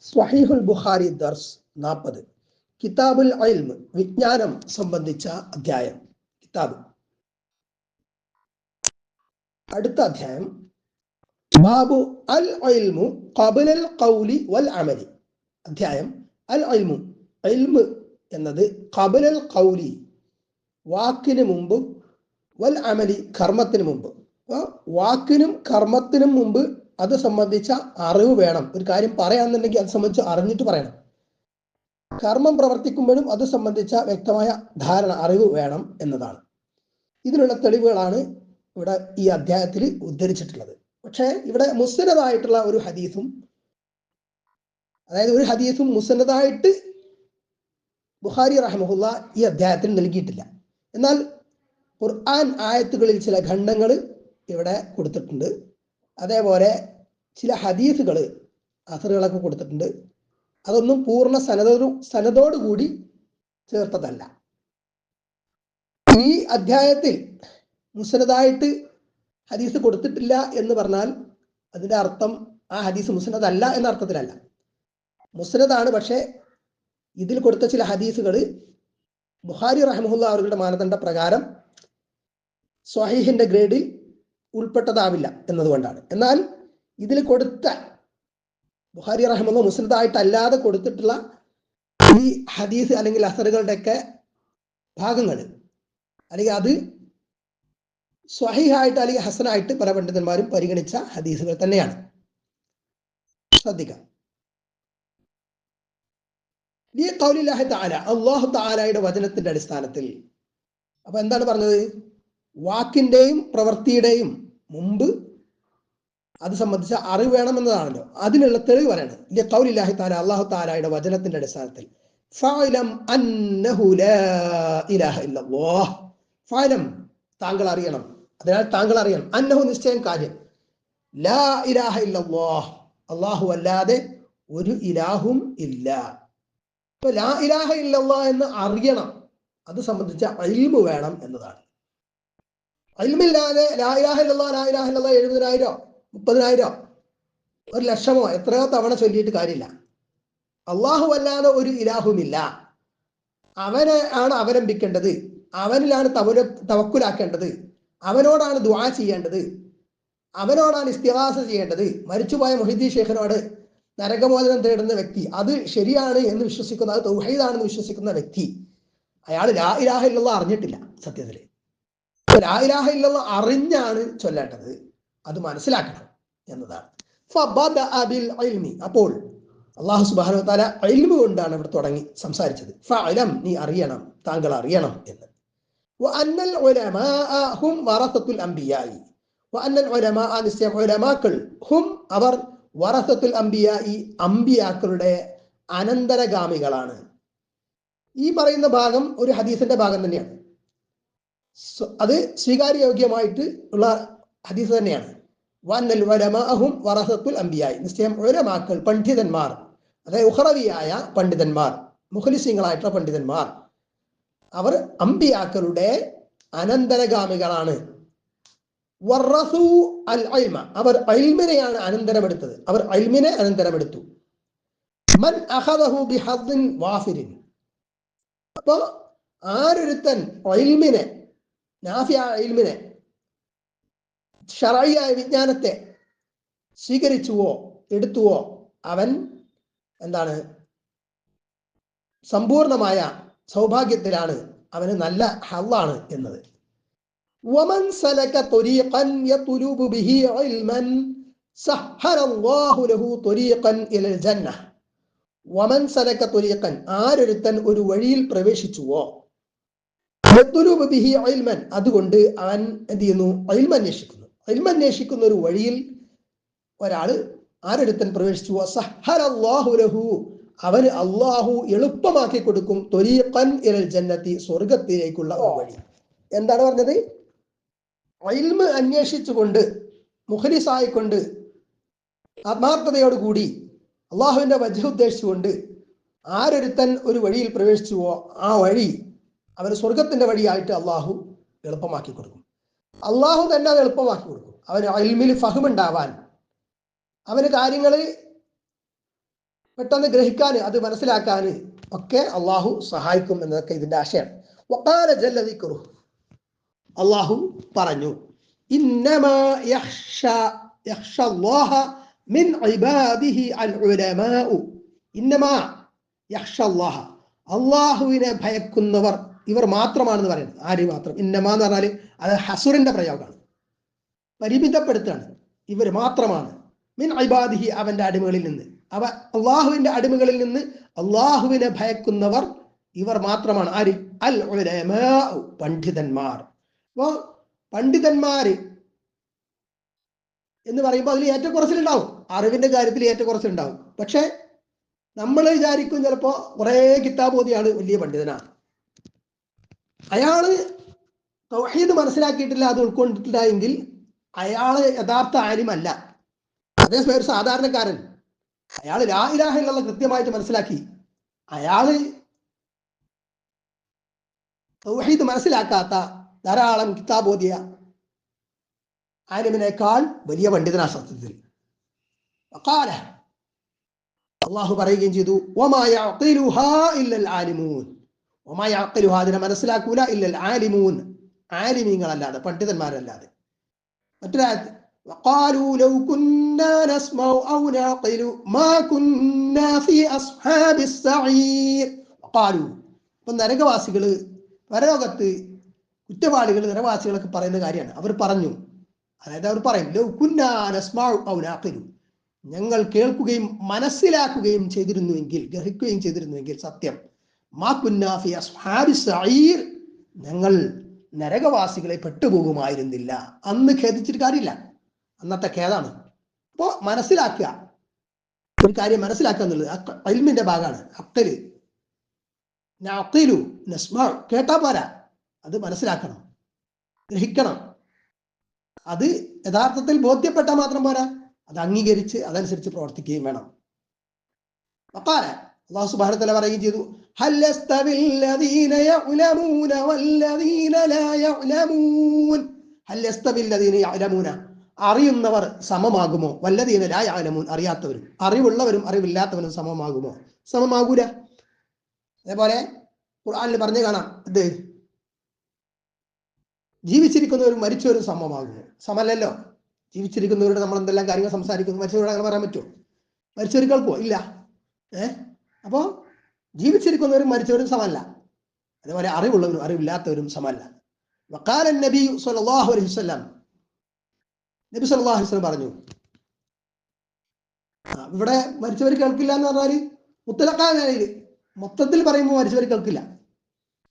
സ്വഹീഹുൽ ബുഖാരി ദർസ് നാൽപ്പത് കിതാബുൽ അയിൽമ് വിജ്ഞാനം സംബന്ധിച്ച അധ്യായം. കിതാബ്. അടുത്ത അധ്യായം. ബാബു അൽ ഇൽമു ഖബലൽ കൗലി വൽ അമലി. അധ്യായം. അൽ ഇൽമു. ഇൽമ് എന്നത് ഖബലൽ കൗലി വാക്കിന് മുമ്പ് വൽ അമലി കർമ്മത്തിന് മുമ്പ്. വാക്കിനും കർമ്മത്തിനും മുമ്പ് അത് സംബന്ധിച്ച അറിവ് വേണം. ഒരു കാര്യം പറയാന്നുണ്ടെങ്കിൽ അത് സംബന്ധിച്ച് അറിഞ്ഞിട്ട് പറയണം. കർമ്മം പ്രവർത്തിക്കുമ്പോഴും അത് സംബന്ധിച്ച വ്യക്തമായ ധാരണ അറിവ് വേണം എന്നതാണ്. ഇതിനുള്ള തെളിവുകളാണ് ഇവിടെ ഈ അധ്യായത്തിൽ ഉദ്ധരിച്ചിട്ടുള്ളത്. പക്ഷേ ഇവിടെ മുസ്സന്നതായിട്ടുള്ള ഒരു ഹദീസും അതായത് ഒരു ഹദീസും മുസ്നദായിട്ട് ബുഹാരി റഹ്മുല്ല ഈ അധ്യായത്തിൽ നൽകിയിട്ടില്ല. എന്നാൽ ഖുർആൻ ആയത്തുകളിൽ ചില ഖണ്ഡങ്ങൾ ഇവിടെ കൊടുത്തിട്ടുണ്ട്. അതേപോലെ ചില ഹദീസുകൾ അസറുകളൊക്കെ കൊടുത്തിട്ടുണ്ട്. അതൊന്നും പൂർണ സനതോടു സനതോടുകൂടി ചേർത്തതല്ല. ഈ അധ്യായത്തിൽ മുസനതായിട്ട് ഹദീസ് കൊടുത്തിട്ടില്ല എന്ന് പറഞ്ഞാൽ അതിന്റെ അർത്ഥം ആ ഹദീസ് മുസനതല്ല എന്ന അർത്ഥത്തിലല്ല. മുസനതാണ് പക്ഷേ ഇതിൽ കൊടുത്ത ചില ഹദീസുകൾ ബുഹാരി റഹമുല്ല അവരുടെ മാനദണ്ഡ പ്രകാരം സ്വാഹിഹിന്റെ ഗ്രേഡിൽ ഉൾപ്പെട്ടതാവില്ല എന്നതുകൊണ്ടാണ്. എന്നാൽ ഇതിൽ കൊടുത്ത ബുഹാരി റഹമുല്ല മുസ്ലിദായിട്ടല്ലാതെ കൊടുത്തിട്ടുള്ള ഈ ഹദീസ് അല്ലെങ്കിൽ അസറുകളുടെയൊക്കെ ഭാഗങ്ങൾ അല്ലെങ്കിൽ അത് സ്വഹിഹായിട്ട് അല്ലെങ്കിൽ ഹസനായിട്ട് പല പണ്ഡിതന്മാരും പരിഗണിച്ച ഹദീസുകൾ തന്നെയാണ്. ശ്രദ്ധിക്കാം. അള്ളാഹു താലയുടെ വചനത്തിന്റെ അടിസ്ഥാനത്തിൽ. അപ്പൊ എന്താണ് പറഞ്ഞത്? വാക്കിന്റെയും പ്രവൃത്തിയുടെയും മുമ്പ് അത് സംബന്ധിച്ച അറിവ് വേണമെന്നതാണല്ലോ. അതിനുള്ള തെളിവ് പറയണം. ഇല്ല കൗലില്ലാഹി താല അള്ളാഹു താലയുടെ വചനത്തിന്റെ അടിസ്ഥാനത്തിൽ. താങ്കൾ അറിയണം. അതിനാൽ താങ്കൾ അറിയണം. അന്നഹു നിശ്ചയം കാര്യം. ലാ ഇലാഹ ഇല്ലല്ലാഹ്. അള്ളാഹു അല്ലാതെ ഒരു ഇലാഹും ഇല്ല. ഇപ്പൊ ലാ ഇലാഹ ഇല്ലല്ലാഹ് എന്ന് അറിയണം. അത് സംബന്ധിച്ച അഴിമ് വേണം എന്നതാണ്. അയിൽമില്ലാതെ ലാ ഇലാഹ ഇല്ലല്ലാഹ് ലാ ഇലാഹ ഇല്ലല്ലാഹ് എഴുപതിനായിരോ മുപ്പതിനായിരോ ഒരു ലക്ഷമോ എത്രയോ തവണ ചൊല്ലിയിട്ട് കാര്യമില്ല. അള്ളാഹു അല്ലാതെ ഒരു ഇലാഹുമില്ല. അവനെ ആണ് അവലംബിക്കേണ്ടത്. അവനിലാണ് തവര തവക്കുലാക്കേണ്ടത്. അവനോടാണ് ദുആ ചെയ്യേണ്ടത്. അവനോടാണ് ഇസ്തിഹാസ ചെയ്യേണ്ടത്. മരിച്ചുപോയ മൊഹിദ്ദി ഷേഖിനോട് നരകമോചനം തേടുന്ന വ്യക്തി അത് ശരിയാണ് എന്ന് വിശ്വസിക്കുന്ന അത് തൗഹീദാണെന്ന് വിശ്വസിക്കുന്ന വ്യക്തി അയാൾ ലാ ഇലാഹ ഇല്ലല്ലാഹ് അറിഞ്ഞിട്ടില്ല സത്യത്തിൽ ലാ ഇലാഹ ഇല്ലല്ലാഹ് അറിഞ്ഞാണ് ചൊല്ലേണ്ടത്. അത് മനസ്സിലാക്കണം എന്നതാണ്. അപ്പോൾ അള്ളാഹു സുബാനു താല കൊണ്ടാണ് ഇവിടെ തുടങ്ങി സംസാരിച്ചത്. നീ അറിയണം താങ്കൾ അറിയണം എന്ന്. ഹും അനന്തരഗാമികളാണ്. ഈ പറയുന്ന ഭാഗം ഒരു ഹദീസിന്റെ ഭാഗം തന്നെയാണ്. അത് സ്വീകാര്യോഗ്യമായിട്ട് ഉള്ള ഹദീസ് തന്നെയാണ്. വന്നൽ വറഹത്തുൽ വറസത്തുൽ അമ്പിയായി നിശ്ചയം ഉലമാക്കൾ പണ്ഡിതന്മാർ അതായത് ഉഹറവിയായ പണ്ഡിതന്മാർ മുഖലിസിങ്ങളായിട്ടുള്ള പണ്ഡിതന്മാർ അവർ അമ്പിയാക്കളുടെ അനന്തരഗാമികളാണ്. വറസു അൽ അൽമ അവർ അൽമിനെയാണ് അനന്തരമെടുത്തത്. അവർ അൽമിനെ അനന്തരമെടുത്തു. മൻ അഹദഹു ബിഹദ്ദിൻ വാഫിരിൻ അപ്പോ ആരൊരുത്തൻ അൽമിനെ നാഫിയ ഇൽമിനെ ഷറായിയായ വിജ്ഞാനത്തെ സ്വീകരിച്ചുവോ എടുത്തുവോ അവൻ എന്താണ് സമ്പൂർണമായ സൗഭാഗ്യത്തിലാണ് അവന് നല്ല ഹള്ളാണ് എന്നത് ومن سلك طريقا يطلب به علما سهل الله له طريقا الى الجنه ومن سلك طريقا ആരൊരുത്തൻ ഒരു വഴിയിൽ പ്രവേശിച്ചുവോ യത്തുലൂബ് ബിഹി ഇൽമൻ അതുകൊണ്ട് അവൻ എന്ത് ചെയ്യുന്നു? ഇൽമ അന്വേഷിക്കുന്നു അന്വേഷിക്കുന്ന ഒരു വഴിയിൽ ഒരാൾ ആരെടുത്തൻ പ്രവേശിച്ചു? സഹലല്ലാഹു ലഹു. അവന് അള്ളാഹു എളുപ്പമാക്കി കൊടുക്കും. ജന്നത്തി സ്വർഗത്തിലേക്കുള്ള ഒരു വഴി. എന്താണ് പറഞ്ഞത്? അയിൽമ അന്വേഷിച്ചുകൊണ്ട് മുഖലിസായിക്കൊണ്ട് ആത്മാർത്ഥതയോടുകൂടി അള്ളാഹുവിന്റെ വജ ഉദ്ദേശിച്ചുകൊണ്ട് ആരൊരുത്തൻ ഒരു വഴിയിൽ പ്രവേശിച്ചുവോ ആ വഴി അവന് സ്വർഗത്തിന്റെ വഴിയായിട്ട് അള്ളാഹു എളുപ്പമാക്കി കൊടുക്കും. അള്ളാഹു തന്നെ അത് എളുപ്പമാക്കി കൊടുക്കും. അവന് അൽമിൽ ഫഹമുണ്ടാവാൻ അവന് കാര്യങ്ങൾ പെട്ടെന്ന് ഗ്രഹിക്കാൻ അത് മനസ്സിലാക്കാൻ ഒക്കെ അള്ളാഹു സഹായിക്കും എന്നതൊക്കെ ഇതിന്റെ ആശയം. അള്ളാഹു പറഞ്ഞു അള്ളാഹുവിനെ ഭയക്കുന്നവർ ഇവർ മാത്രമാണെന്ന് പറയുന്നത്. ആര് മാത്രം? ഇന്നമാ എന്ന് പറഞ്ഞാൽ അത് ഹസുറിന്റെ പ്രയോഗമാണ്. പരിമിതപ്പെടുത്താണ്. ഇവർ മാത്രമാണ്. മിൻ ഇബാദിഹി അവന്റെ അടിമകളിൽ നിന്ന്. അവ അള്ളാഹുവിന്റെ അടിമകളിൽ നിന്ന് അള്ളാഹുവിനെ ഭയക്കുന്നവർ ഇവർ മാത്രമാണ്. ആര്? അൽ പണ്ഡിതന്മാർ. അപ്പോ പണ്ഡിതന്മാര് എന്ന് പറയുമ്പോൾ അതിൽ ഏറ്റക്കുറച്ചിലുണ്ടാവും. അറിവിന്റെ കാര്യത്തിൽ ഏറ്റക്കുറച്ചിലുണ്ടാവും. പക്ഷെ നമ്മൾ വിചാരിക്കും ചിലപ്പോ കുറെ കിതാബോധിയാണ് വലിയ പണ്ഡിതനാണ്. അയാൾ തൗഹീദ് മനസ്സിലാക്കിയിട്ടില്ല അത് ഉൾക്കൊണ്ടിട്ടില്ല എങ്കിൽ അയാൾ യഥാർത്ഥ ആലിമല്ല. അതേസമയം ഒരു സാധാരണക്കാരൻ അയാൾ ലാ ഇലാഹ കൃത്യമായിട്ട് മനസ്സിലാക്കി. അയാൾ തൗഹീദ് മനസ്സിലാക്കാത്ത ധാരാളം കിതാബോധിയ ഓതിയ ആലിമിനേക്കാൾ വലിയ പണ്ഡിതനാ സത്യത്തിൽ അള്ളാഹു പറയുകയും ചെയ്തു "വമാ യഅഖിലുഹാ ഇല്ലൽ ആലിമൂൻ വമാ യഅഖിലുഹാ അതിനെ മനസ്സിലാക്കൂല ഇല്ലൽ ആലിമൂൻ ആലിമീങ്ങളല്ലാതെ പണ്ഡിതന്മാരല്ലാതെ മറ്റൊരായത്ത് وقالوا لو كنا نسمع أو نعقل ما كنا في أصحاب السعير وقالوا ഇപ്പൊ നരകവാസികള് പരലോകത്ത് കുറ്റവാളികൾ നരവാസികളൊക്കെ പറയുന്ന കാര്യമാണ് അവർ പറഞ്ഞു അതായത് അവർ പറയും "ലൗ കുന്നാ നസ്മഉ ഔ നഅഖിലു." ഞങ്ങൾ കേൾക്കുകയും മനസ്സിലാക്കുകയും ചെയ്തിരുന്നുവെങ്കിൽ ഗ്രഹിക്കുകയും ചെയ്തിരുന്നുവെങ്കിൽ സത്യം സഈർ. ഞങ്ങൾ നരകവാസികളെ പെട്ടുപോകുമായിരുന്നില്ല. അന്ന് ഖേദിച്ചിട്ട് കാര്യമില്ല. അന്നത്തെ ഖേദാണ് അപ്പോ മനസ്സിലാക്കുക. ഒരു കാര്യം മനസ്സിലാക്കുക എന്നുള്ളത് അൽമിന്റെ ഭാഗമാണ്. അക്കൽ അക്കലു നസ്മ. കേട്ടാ പോരാ. അത് മനസ്സിലാക്കണം. ഗ്രഹിക്കണം. അത് യഥാർത്ഥത്തിൽ ബോധ്യപ്പെട്ടാൽ മാത്രം പോരാ. അത് അംഗീകരിച്ച് അതനുസരിച്ച് പ്രവർത്തിക്കുകയും വേണം. വഖാല അള്ളാഹു സുബാനത്തല പറയുകയും ചെയ്തു. അറിയുന്നവർ സമമാകുമോ? യഅലമൂൻ. അറിയാത്തവരും. അറിവുള്ളവരും അറിവില്ലാത്തവരും സമമാകുമോ? സമമാകൂല. അതേപോലെ ഖുർആാനിൽ പറഞ്ഞു കാണാം. ഇത് ജീവിച്ചിരിക്കുന്നവരും മരിച്ചവരും സമമാകുമോ? സമല്ലല്ലോ? ജീവിച്ചിരിക്കുന്നവരോട് നമ്മൾ എന്തെല്ലാം കാര്യങ്ങൾ സംസാരിക്കുന്നു? മരിച്ചവരോട് അങ്ങനെ പറയാൻ പറ്റുമോ മരിച്ചവർ കേൾക്കുമോ ഇല്ല. ഏ? അപ്പോ ജീവിച്ചിരിക്കുന്നവരും മരിച്ചവരും സമല്ല അതേപോലെ അറിവുള്ളവരും അറിവില്ലാത്തവരും സമല്ല വക്കാലൻ നബി സല്ലല്ലാഹു അലൈഹി വസല്ലം നബി സല്ലല്ലാഹു അലൈഹി വസല്ലം പറഞ്ഞു ആ, ഇവിടെ മരിച്ചവർ കേൾക്കില്ല എന്ന് പറഞ്ഞാല് മുത്തലക്കാനായി മൊത്തത്തിൽ പറയുമ്പോൾ മരിച്ചവർ കേൾക്കില്ല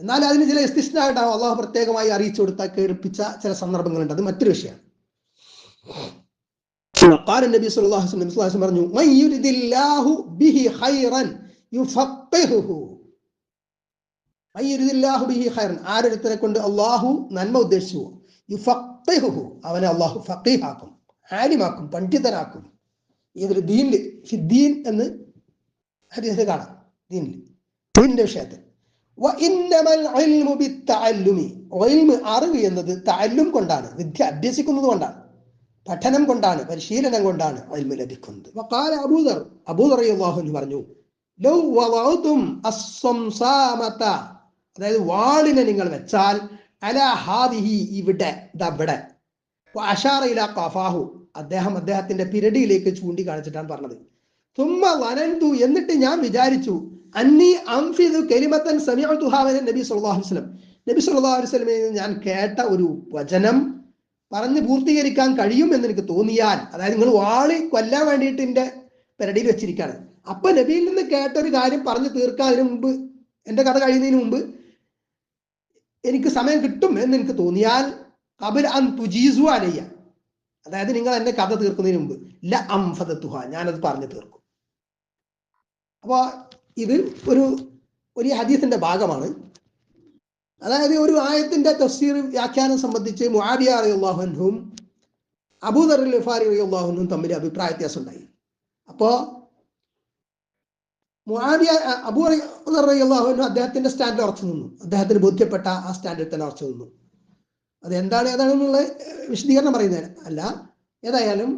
എന്നാൽ അതിന് ചില എസ്തിഷ്ണായിട്ടാവും അള്ളാഹു പ്രത്യേകമായി അറിയിച്ചു കൊടുത്ത കേൾപ്പിച്ച ചില സന്ദർഭങ്ങളുണ്ട് അത് മറ്റൊരു വിഷയമാണ് قال النبي صلى الله عليه وسلم صلى الله عليه وسلم പറഞ്ഞു من يريد الله به خيرا ആരൊരുത്തരെ കൊണ്ട് അള്ളാഹു നന്മ ഉദ്ദേശിച്ചുവോ യു അവനെ അള്ളാഹു ഫക്കീഹാക്കും ആലിമാക്കും പണ്ഡിതനാക്കും. ഏതൊരു ദീനിൽ? ഫിദ്ദീൻ എന്ന് ഹരീസ് കാണാം. ദീനിൽ. ദീനിന്റെ വിഷയത്തിൽ. അറിവ് എന്നത് താലും കൊണ്ടാണ്. വിദ്യ അഭ്യസിക്കുന്നത് കൊണ്ടാണ്. പഠനം കൊണ്ടാണ്. പരിശീലനം കൊണ്ടാണ് ലഭിക്കുന്നത്. അബൂദർ. അബൂദർ പറഞ്ഞു ലൗ വളഅതും അസ്സംസാമത. അതായത് വാളിനെ നിങ്ങൾ വെച്ചാൽ അലാ ഹാദിഹി ഇവിടെ ഇതവിടെ അഷാറ ഇലാ ഖഫാഹു. അദ്ദേഹം അദ്ദേഹത്തിന്റെ പിരടിയിലേക്ക് ചൂണ്ടി കാണിച്ചിട്ടാണ് പറഞ്ഞത്. തുമ്മ വനന്തു എന്നിട്ട് ഞാൻ വിചാരിച്ചു അന്നി അംഫിദു കെലിമത്തൻ സമീഅതുഹാവന നബി സല്ലല്ലാഹു അലൈഹി നബി സല്ലല്ലാഹു അലൈഹി വസല്ലമയിൽ ഞാൻ കേട്ട ഒരു വചനം പറഞ്ഞ് പൂർത്തീകരിക്കാൻ കഴിയും എന്ന് എനിക്ക് തോന്നിയാൽ അതായത് നിങ്ങൾ വാളി കൊല്ലാൻ വേണ്ടിയിട്ട് എന്റെ പെരടിയിൽ വെച്ചിരിക്കുകയാണ്. അപ്പൊ നബിയിൽ നിന്ന് കേട്ട ഒരു കാര്യം പറഞ്ഞു തീർക്കാൻ അതിനു മുമ്പ് എന്റെ കഥ കഴിയുന്നതിന് മുമ്പ് എനിക്ക് സമയം കിട്ടും എന്ന് എനിക്ക് തോന്നിയാൽ കബിൽ അൻ തുജീസു അലയ്യ. അതായത് നിങ്ങൾ എന്റെ കഥ തീർക്കുന്നതിന് മുമ്പ് ല അംഫദത്തുഹ ഞാനത് പറഞ്ഞു തീർക്കും. അപ്പൊ ഇത് ഒരു ഒരു ഹദീസിന്റെ ഭാഗമാണ്. അതായത് ഒരു ആയത്തിന്റെ തഫ്സീർ വ്യാഖ്യാനം സംബന്ധിച്ച് മുആബിയ റളിയല്ലാഹുവിനും അബൂദർ ഫാരി റളിയല്ലാഹുവിനും തമ്മിൽ അഭിപ്രായ വ്യത്യാസം ഉണ്ടായി. അപ്പോ മുആബിയ അബൂ റളിയല്ലാഹുവിനും അദ്ദേഹത്തിന്റെ സ്റ്റാൻഡിൽ ഉറച്ചു നിന്നു. അദ്ദേഹത്തിന് ബോധ്യപ്പെട്ട ആ സ്റ്റാൻഡിൽ തന്നെ ഉറച്ചു നിന്നു. അത് എന്താണ് ഏതാണെന്നുള്ള വിശദീകരണം പറയുന്നത് അല്ല ഏതായാലും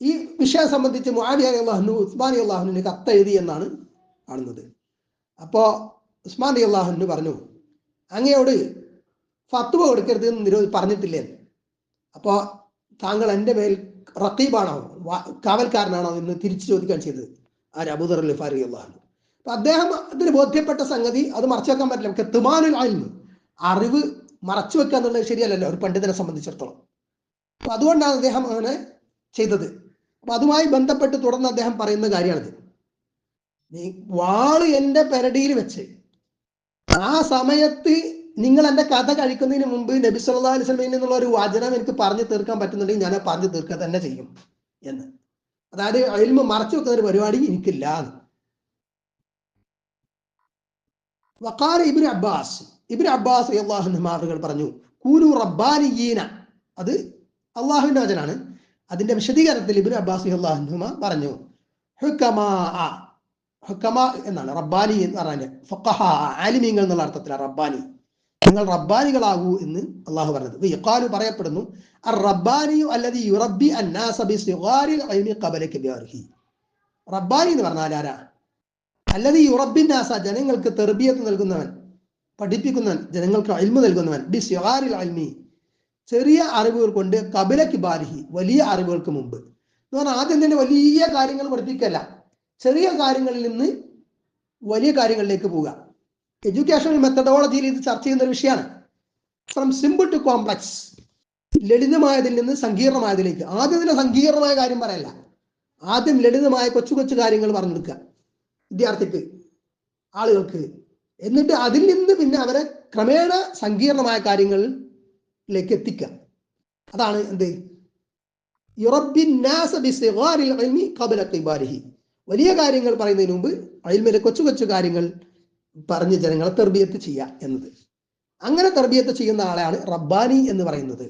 ഈ വിഷയം സംബന്ധിച്ച് മുഹാബി അലി അള്ളാഹുനു ഉസ്മാൻ അള്ളാഹുവിന് കത്തെഴുതി എന്നാണ് കാണുന്നത്. അപ്പോ ഉസ്മാൻ അലി അള്ളാഹുനു പറഞ്ഞു അങ്ങയോട് ഫത്വ കൊടുക്കരുത് എന്ന് പറഞ്ഞിട്ടില്ലേ? അപ്പോ താങ്കൾ എന്റെ മേൽ റക്കീബാണോ? കാവൽക്കാരനാണോ എന്ന് തിരിച്ചു ചോദിക്കാൻ ചെയ്തത്. ആര്? അബൂദർ അലി ഫാരി അള്ളാഹു. അപ്പൊ അദ്ദേഹം അതിന് ബോധ്യപ്പെട്ട സംഗതി അത് മറച്ചു വെക്കാൻ പറ്റില്ല. നമുക്ക് തുമാനുൽ അറിവ് മറച്ചു വെക്കുക എന്നുള്ളത് ശരിയല്ലല്ലോ ഒരു പണ്ഡിതനെ സംബന്ധിച്ചിടത്തോളം. അപ്പൊ അതുകൊണ്ടാണ് അദ്ദേഹം അങ്ങനെ ചെയ്തത്. അപ്പൊ അതുമായി ബന്ധപ്പെട്ട് തുടർന്ന് അദ്ദേഹം പറയുന്ന കാര്യമാണിത്. നീ വാൾ എന്റെ പെരടിയിൽ വെച്ച് ആ സമയത്ത് നിങ്ങൾ എന്റെ കഥ കഴിക്കുന്നതിന് മുമ്പ് നബി സല്ലാ അലൈഹി സ്വലമിൽ നിന്നുള്ള ഒരു വചനം എനിക്ക് പറഞ്ഞു തീർക്കാൻ പറ്റുന്നുണ്ടെങ്കിൽ ഞാൻ പറഞ്ഞു തീർക്കുക തന്നെ ചെയ്യും എന്ന്. അതായത് അയൽമ മറച്ചു വെക്കുന്ന ഒരു പരിപാടി എനിക്കില്ല എന്ന്. ഇബിൻ അബ്ബാസ് ഇബിൻ അബ്ബാസ് അള്ളാഹുമാറുകൾ പറഞ്ഞു കൂനു റബ്ബാനിയീന. അത് അള്ളാഹുവിന്റെ വചനാണ്. അതിന്റെ വിശദീകരണത്തിൽ ഇബിൻ അബ്ബാസ് അള്ളാഹുമ പറഞ്ഞു എന്നാണ് റബ്ബാനി എന്ന് പറഞ്ഞാൽ ആലിമീങ്ങൾ എന്നുള്ള അർത്ഥത്തിലാണ് റബ്ബാനി. നിങ്ങൾ റബ്ബാനികളാകൂ എന്ന് അള്ളാഹു പറഞ്ഞത്. യഖാലു പറയപ്പെടുന്നു റബ്ബാനിയു യുറബ്ബി റബ്ബാനി എന്ന് പറഞ്ഞാൽ ആരാ? അല്ലദി യുറബ്ബി നാസ ജനങ്ങൾക്ക് തെർബിയത്ത് നൽകുന്നവൻ പഠിപ്പിക്കുന്നവൻ ജനങ്ങൾക്ക് അൽമു നൽകുന്നവൻ. ബി സിഗാരിൽ അൽമി ചെറിയ അറിവുകൾ കൊണ്ട് കബല കിബാരിഹി വലിയ അറിവുകൾക്ക് മുമ്പ്. എന്ന് പറഞ്ഞാൽ ആദ്യം തന്നെ വലിയ കാര്യങ്ങൾ പഠിപ്പിക്കല്ല. ചെറിയ കാര്യങ്ങളിൽ നിന്ന് വലിയ കാര്യങ്ങളിലേക്ക് പോവുക. എഡ്യൂക്കേഷണൽ മെത്തഡോളജിയിൽ ഇത് ചർച്ച ചെയ്യുന്ന ഒരു വിഷയമാണ്. ഫ്രം സിമ്പിൾ ടു കോംപ്ലക്സ് ലളിതമായതിൽ നിന്ന് സങ്കീർണമായതിലേക്ക്. ആദ്യം തന്നെ സങ്കീർണമായ കാര്യം പറയല്ല. ആദ്യം ലളിതമായ കൊച്ചു കൊച്ചു കാര്യങ്ങൾ പറഞ്ഞു കൊടുക്കുക വിദ്യാർത്ഥിക്ക് ആളുകൾക്ക്. എന്നിട്ട് അതിൽ നിന്ന് പിന്നെ അവരെ ക്രമേണ സങ്കീർണമായ കാര്യങ്ങളിലേക്ക് എത്തിക്കുക. അതാണ് എന്ത്? വലിയ കാര്യങ്ങൾ പറയുന്നതിന് മുമ്പ് അയിൽമിലെ കൊച്ചു കൊച്ചു കാര്യങ്ങൾ പറഞ്ഞ് ജനങ്ങളെ തെർബിയത്ത് ചെയ്യുക എന്നത്. അങ്ങനെ തെർബിയത്ത് ചെയ്യുന്ന ആളെയാണ് റബ്ബാനി എന്ന് പറയുന്നത്.